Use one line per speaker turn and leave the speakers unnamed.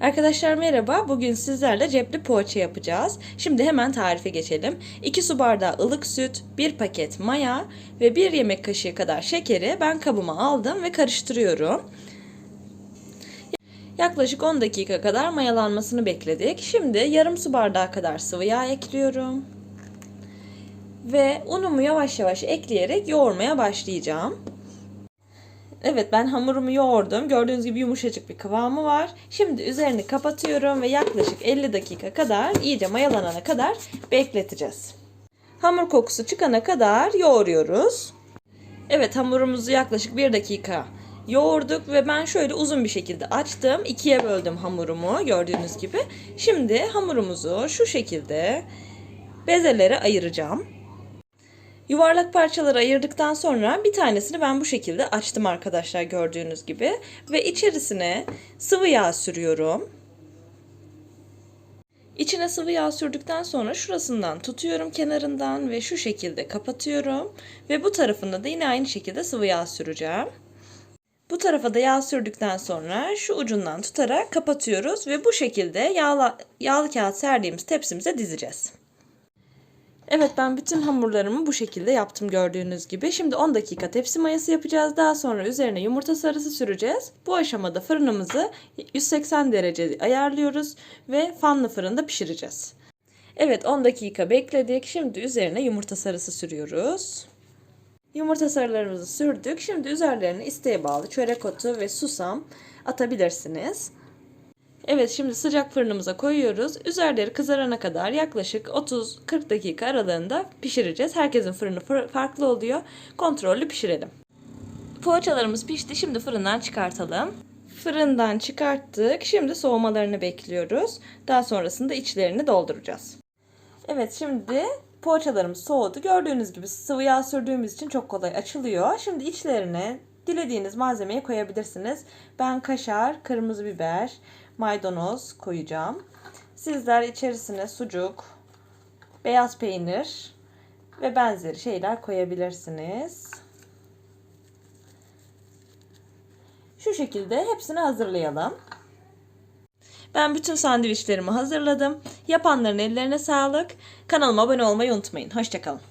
Arkadaşlar merhaba. Bugün sizlerle cepli poğaça yapacağız. Şimdi hemen tarife geçelim. 2 su bardağı ılık süt, 1 paket maya ve 1 yemek kaşığı kadar şekeri ben kabıma aldım ve karıştırıyorum. Yaklaşık 10 dakika kadar mayalanmasını bekledik. Şimdi yarım su bardağı kadar sıvı yağ ekliyorum. Ve unumu yavaş yavaş ekleyerek yoğurmaya başlayacağım. Evet ben hamurumu yoğurdum. Gördüğünüz gibi yumuşacık bir kıvamı var. Şimdi üzerini kapatıyorum ve yaklaşık 50 dakika kadar iyice mayalanana kadar bekleteceğiz. Hamur kokusu çıkana kadar yoğuruyoruz. Evet hamurumuzu yaklaşık 1 dakika yoğurduk ve ben şöyle uzun bir şekilde açtım. ikiye böldüm hamurumu gördüğünüz gibi. Şimdi hamurumuzu şu şekilde bezelere ayıracağım. Yuvarlak parçaları ayırdıktan sonra bir tanesini ben bu şekilde açtım arkadaşlar gördüğünüz gibi. Ve içerisine sıvı yağ sürüyorum. İçine sıvı yağ sürdükten sonra şurasından tutuyorum kenarından ve şu şekilde kapatıyorum. Ve bu tarafında da yine aynı şekilde sıvı yağ süreceğim. Bu tarafa da yağ sürdükten sonra şu ucundan tutarak kapatıyoruz ve bu şekilde yağla, yağlı kağıt serdiğimiz tepsimize dizeceğiz. Evet ben bütün hamurlarımı bu şekilde yaptım gördüğünüz gibi. Şimdi 10 dakika tepsi mayası yapacağız. Daha sonra üzerine yumurta sarısı süreceğiz. Bu aşamada fırınımızı 180 derece ayarlıyoruz ve fanlı fırında pişireceğiz. Evet 10 dakika bekledik. Şimdi üzerine yumurta sarısı sürüyoruz. Yumurta sarılarımızı sürdük. Şimdi üzerlerine isteğe bağlı çörek otu ve susam atabilirsiniz. Evet şimdi sıcak fırınımıza koyuyoruz. Üzerleri kızarana kadar yaklaşık 30-40 dakika aralığında pişireceğiz. Herkesin fırını farklı oluyor. Kontrollü pişirelim. Poğaçalarımız pişti. Şimdi fırından çıkartalım. Fırından çıkarttık. Şimdi soğumalarını bekliyoruz. Daha sonrasında içlerini dolduracağız. Evet şimdi poğaçalarımız soğudu. Gördüğünüz gibi sıvı yağ sürdüğümüz için çok kolay açılıyor. Şimdi içlerine dilediğiniz malzemeyi koyabilirsiniz. Ben kaşar, kırmızı biber, maydanoz koyacağım. Sizler içerisine sucuk, beyaz peynir ve benzeri şeyler koyabilirsiniz. Şu şekilde hepsini hazırlayalım. Ben bütün sandviçlerimi hazırladım. Yapanların ellerine sağlık. Kanalıma abone olmayı unutmayın. Hoşçakalın.